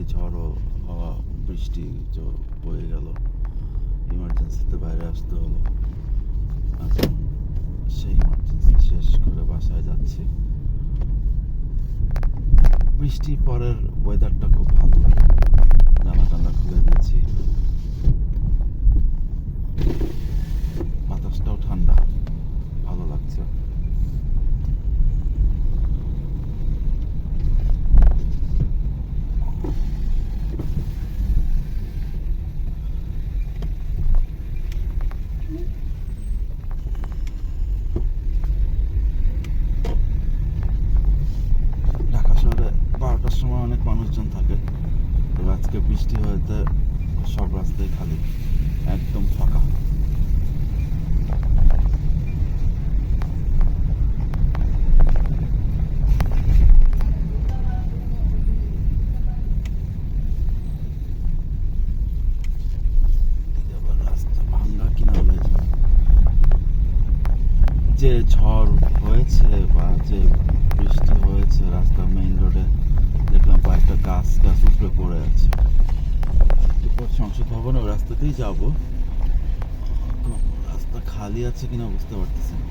একটি ঝড়ো হওয়া, বৃষ্টি বয়ে গেল। ইমার্জেন্সিতে বাইরে আসতে হলো। এখন সেই ইমার্জেন্সি শেষ করে বাসায় যাচ্ছি। বৃষ্টি পরের ওয়েদারটা খুব ভালো লাগে। জানা টানা খুলে দিয়েছি বাতাসটাও ঠান্ডা ভালো লাগছে ঢাকা শহরে বারোটার সময় অনেক মানুষজন থাকে। তো আজকে বৃষ্টি হয়েতে সব রাস্তায় খালি। একদম ফাঁকা। যে ঝড় হয়েছে বা যে বৃষ্টি হয়েছে রাস্তা মেইন রোডে দেখলাম কয়েকটা গাছ গাছ উপরে পড়ে আছে এরপর সংসদ ভবন ওই রাস্তাতেই যাব। রাস্তা খালি আছে কিনা বুঝতে পারতেছি না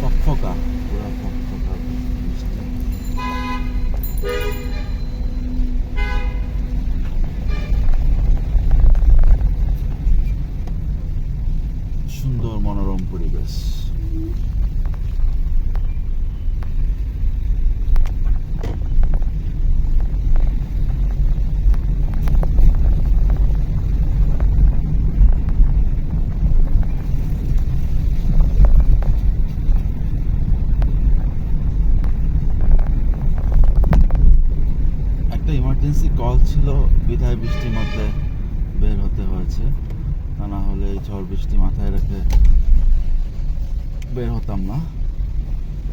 ফকফকা পুরা ফকফকা বৃষ্টি সুন্দর মনোরম পরিবেশ একটা ইমার্জেন্সি কল ছিল, বিধায় বৃষ্টির মধ্যে বের হতে হয়েছে। তা না হলে এই ঝড় বৃষ্টি মাথায় রেখে বের হতাম না।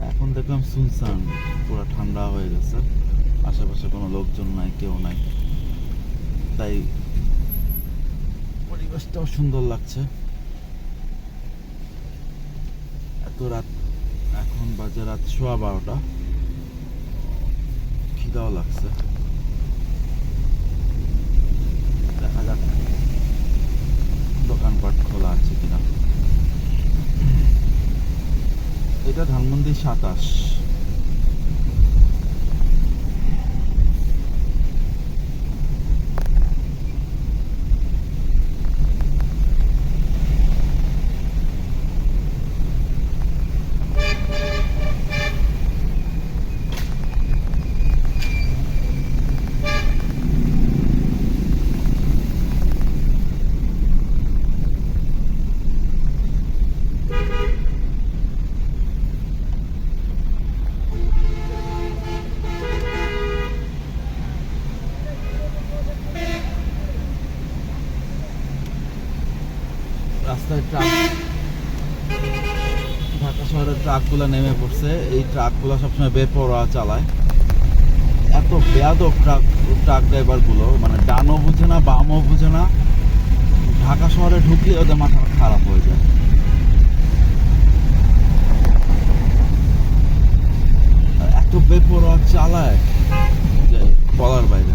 এখন দেখলাম সুনসান পুরো ঠান্ডা হয়ে গেছে। আশেপাশে কোনো লোকজন নাই, কেউ নাই। তাই পরিবেশটাও সুন্দর লাগছে। এত রাত, এখন বাজে রাত সোয়া বারোটা। খিদাও লাগছে দেখা যাক দোকানপাট খোলা আছে কিনা? এটা ধানমন্ডি সাতাশ রাস্তায় ট্রাক ঢাকা শহরের ট্রাকগুলো নেমে পড়ছে। এই ট্রাকগুলো সবসময় বেপরোয়া চালায়। এত বেয়াদব ট্রাক ট্রাক ড্রাইভারগুলো মানে ডানও বুঝে না, বামও বুঝে না। ঢাকা শহরে ঢুকলে ওদের মাথা খারাপ হয়ে যায়। এত বেপরোয়া চালায় বলার বাইরে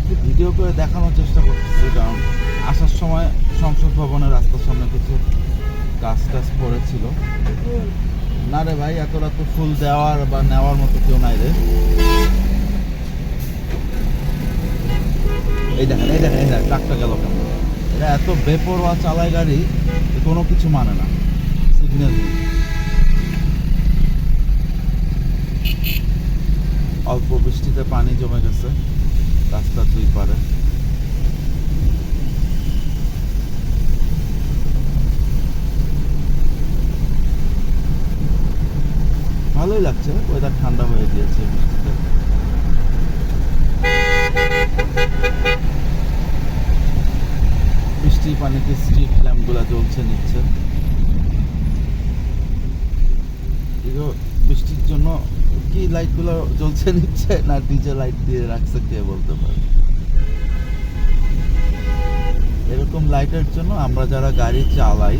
একটু ভিডিও করে দেখানোর চেষ্টা করতেছি কারণ আসার সময় ভবনের রাস্তার সামনে কিছু গাছ টাছ পড়েছিল। না রে ভাই, এত রাত ফুল দেওয়ার বা নেওয়ার মতো কেউ নাই রে। এই দেখেন এই দেখেন এই দেখেন, ট্রাকটা গেল কেন এটা এত বেপরোয়া চালায় গাড়ি কোনো কিছু মানে না। সিগন্যাল অল্প বৃষ্টিতে পানি জমে গেছে। রাস্তার দুই পারে। ভালোই লাগছে ওয়েদার ঠান্ডা হয়ে গিয়েছে বৃষ্টিতে। বৃষ্টির পানিতে স্ট্রিট ল্যাম্পগুলো জ্বলছে নিচ্ছে বৃষ্টির জন্য কি লাইটগুলো জ্বলছে নিচ্ছে না ডিজে লাইট দিয়ে রাখছে কে বলতে পারে? এরকম লাইটের জন্য আমরা যারা গাড়ি চালাই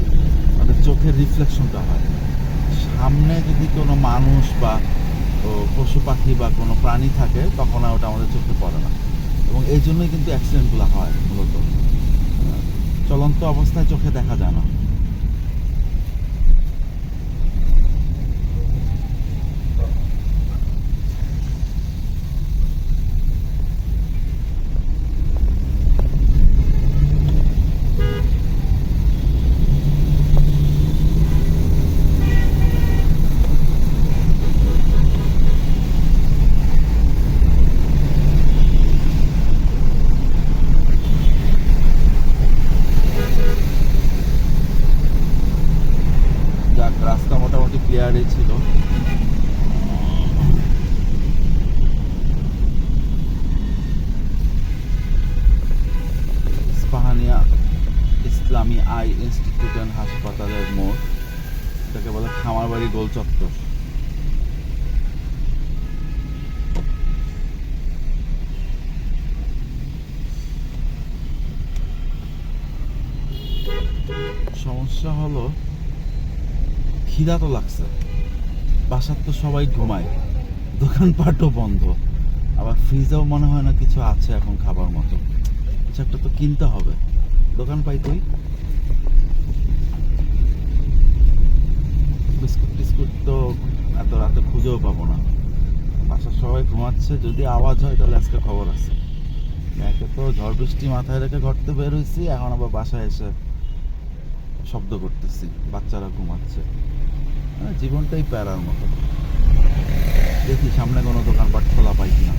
আমাদের চোখের রিফ্লেকশনটা হয়। সামনে যদি কোনো মানুষ বা পশু পাখি বা কোনো প্রাণী থাকে, তখন আর ওটা আমাদের চোখে পড়ে না। এবং এই জন্যই কিন্তু অ্যাক্সিডেন্টগুলো হয় মূলত। চলন্ত অবস্থায় চোখে দেখা যায় না যাক রাস্তা মোটামুটি ক্লিয়ারই ছিল ইস্পাহানিয়া ইসলামী আই ইনস্টিটিউট অ্যান্ড হাসপাতালের মোড়। এটাকে বলে খামারবাড়ি গোল চত্বর। সমস্যা হলো, খিদা তো লাগছে। বাসার তো সবাই ঘুমায়। দোকানপাটও বন্ধ। আবার ফ্রিজেও মনে হয় না কিছু আছে এখন খাবার মতো। কিছু একটা তো কিনতে হবে। দোকান পাই তুই? বিস্কুট, টিস্কুট তো এত রাতে খুঁজেও পাবো না। বাসার সবাই ঘুমাচ্ছে, যদি আওয়াজ হয় তাহলে আজকে খবর আছে। একে তো ঝড় বৃষ্টি মাথায় রেখে ঘরতে বের হয়েছি, এখন আবার বাসায় এসে শব্দ করতেছি, বাচ্চারা ঘুমাচ্ছে। মানে জীবনটাই প্যারার মতো। দেখি সামনে কোনো দোকানপাট খোলা পাই কিনা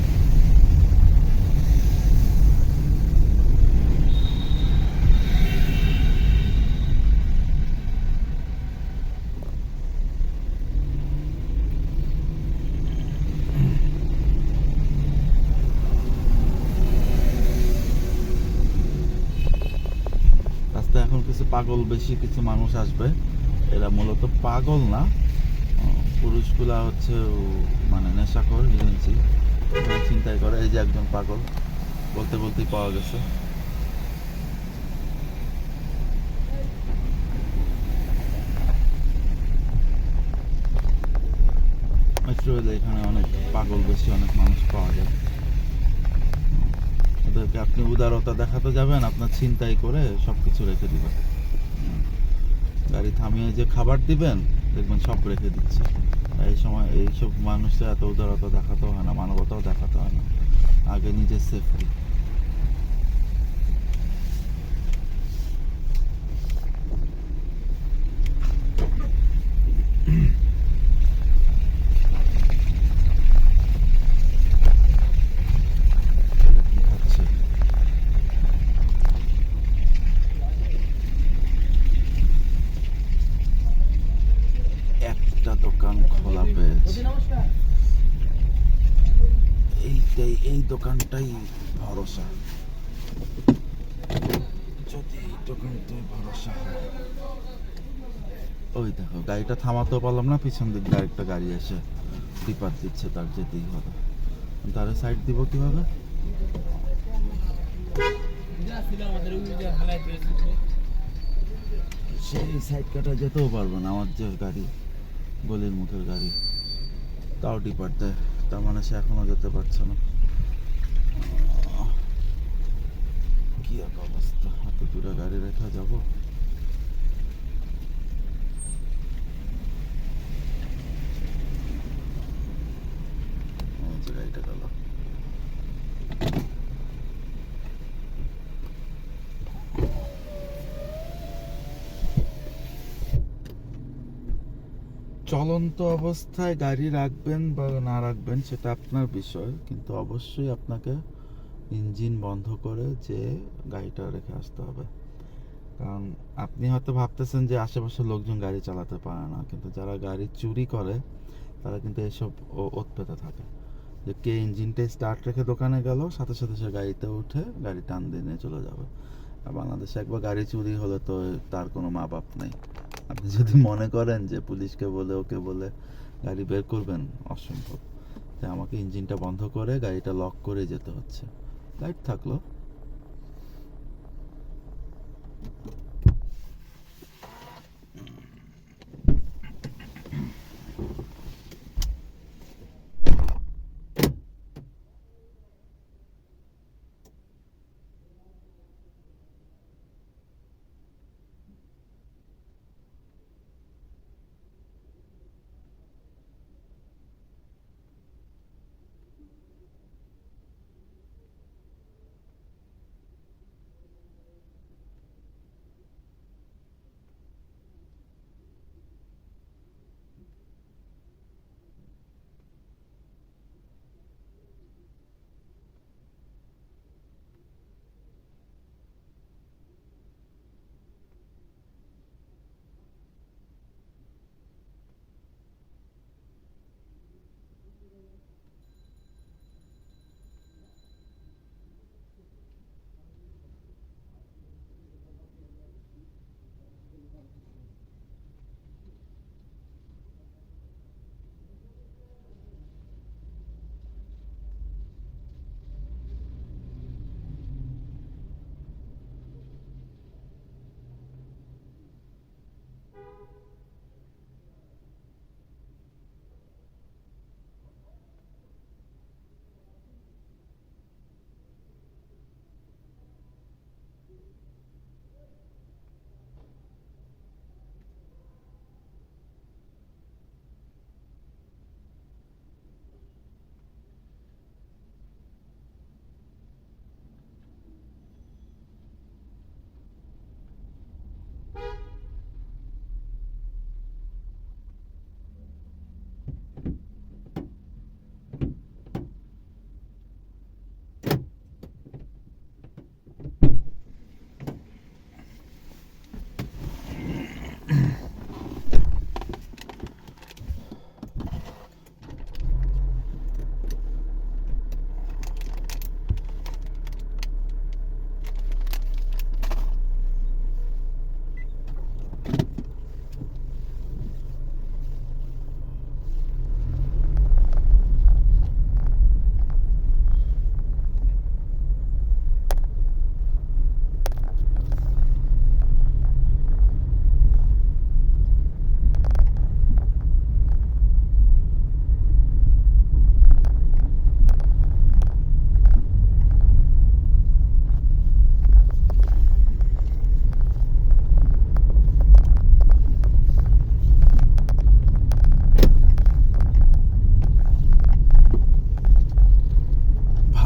রাস্তায় এখন কিছু পাগল বেশি কিছু মানুষ আসবে। এরা মূলত পাগল না। পুরুষগুলা হচ্ছে মানে নেশাখোর হিরেঞ্চি চিন্তাই করে, এই যে একজন পাগল বলতে বলতেই পাওয়া গেছে। এখানে অনেক পাগল বেশি, অনেক মানুষ পাওয়া যায়। ওদেরকে আপনি উদারতা দেখাতে যাবেন, আপনার ছিনতাই করে সব কিছু রেখে দিবেন। গাড়ি থামিয়ে যে খাবার দিবেন, দেখবেন সব রেখে দিচ্ছে। এই সময় এইসব মানুষের এত উদারতা দেখাতে হয় না, মানবতাও দেখাতে হয় না। আগে নিজের সেফটি কি খাচ্ছে একটা দোকান খোলা পেয়েছে এইটাই এই দোকানটাই ভরসা। যদি এই দোকানটাই ভরসা হয়। ওই দেখো গাড়িটা থামাতেও পারলাম না পিছন দিক আরেকটা গাড়ি এসে টিপার দিচ্ছে তার যেতেই হবে। তারে সাইড দিব কীভাবে? সেই সাইড কাটা যেতেও পারব না আমার যে গাড়ি। গলির মুখের গাড়ি। তাও ডিপার দেয়। তার মানে সে এখনও যেতে পারছে না। কি এক অবস্থা। এত দূরে গাড়ি রেখা যাব? গাড়িটা গেল। চলন্ত অবস্থায় গাড়ি রাখবেন বা না রাখবেন সেটা আপনার বিষয়, কিন্তু অবশ্যই আপনাকে ইঞ্জিন বন্ধ করে যে গাড়িটা রেখে আসতে হবে। কারণ আপনি হয়তো ভাবতেছেন যে আশেপাশের লোকজন গাড়ি চালাতে পারে না, কিন্তু যারা গাড়ি চুরি করে, তারা কিন্তু এসব ওত পেতে থাকে। যে কে ইঞ্জিনটা স্টার্ট রেখে দোকানে গেল, সাথে সাথে সে গাড়িতে উঠে গাড়ি টান দিয়ে নিয়ে চলে যাবে। বাংলাদেশে একবার গাড়ি চুরি হলে তো তার কোনো মা বাপ নেই। আপনি যদি মনে করেন যে পুলিশকে বলে, ওকে বলে গাড়ি বের করবেন, অসম্ভব। তাই আমাকে ইঞ্জিনটা বন্ধ করে গাড়িটা লক করে যেতে হচ্ছে। লাইট থাকল।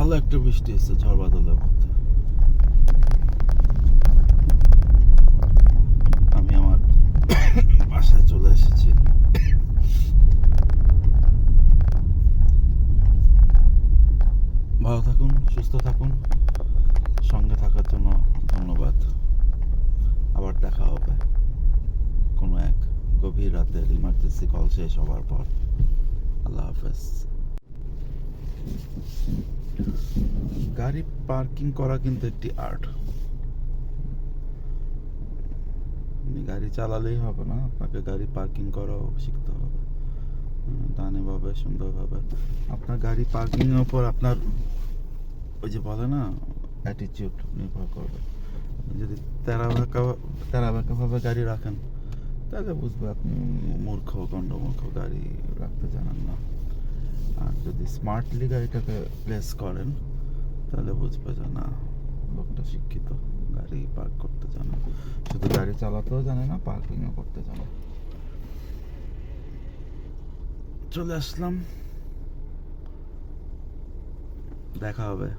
ভালো একটা বৃষ্টি এসছে ঝড় বাদলের মধ্যে। আমি আমার বাসায় চলে এসেছি। ভালো থাকুন, সুস্থ থাকুন, সঙ্গে থাকার জন্য ধন্যবাদ। আবার দেখা হবে কোনো এক গভীর রাতের ইমার্জেন্সি কল শেষ হওয়ার পর। আল্লাহ হাফেজ। গাড়ি পার্কিং করা কিন্তু একটি আর্ট। গাড়ি চালালেই হবে না, আপনাকে গাড়ি পার্কিং করাও শিখতে হবে। ডানেভাবে সুন্দরভাবে আপনার গাড়ি পার্কিং এর উপর আপনার ওই যে বলে না অ্যাটিটিউড নির্ভর করবে। যদি তেরা বাঁকা তেরা বাঁকাভাবে গাড়ি রাখেন, তাহলে বুঝবে আপনি মূর্খ গণ্ডমূর্খ গাড়ি রাখতে জানেন না। আর যদি স্মার্টলি গাড়িটাকে প্লেস করেন, তাহলে বুঝবে যে না, লোকটা শিক্ষিত, গাড়ি পার্ক করতে জানে শুধু গাড়ি চালাতেও জানে না পার্কিংও করতে জানে চলে আসলাম। দেখা হবে।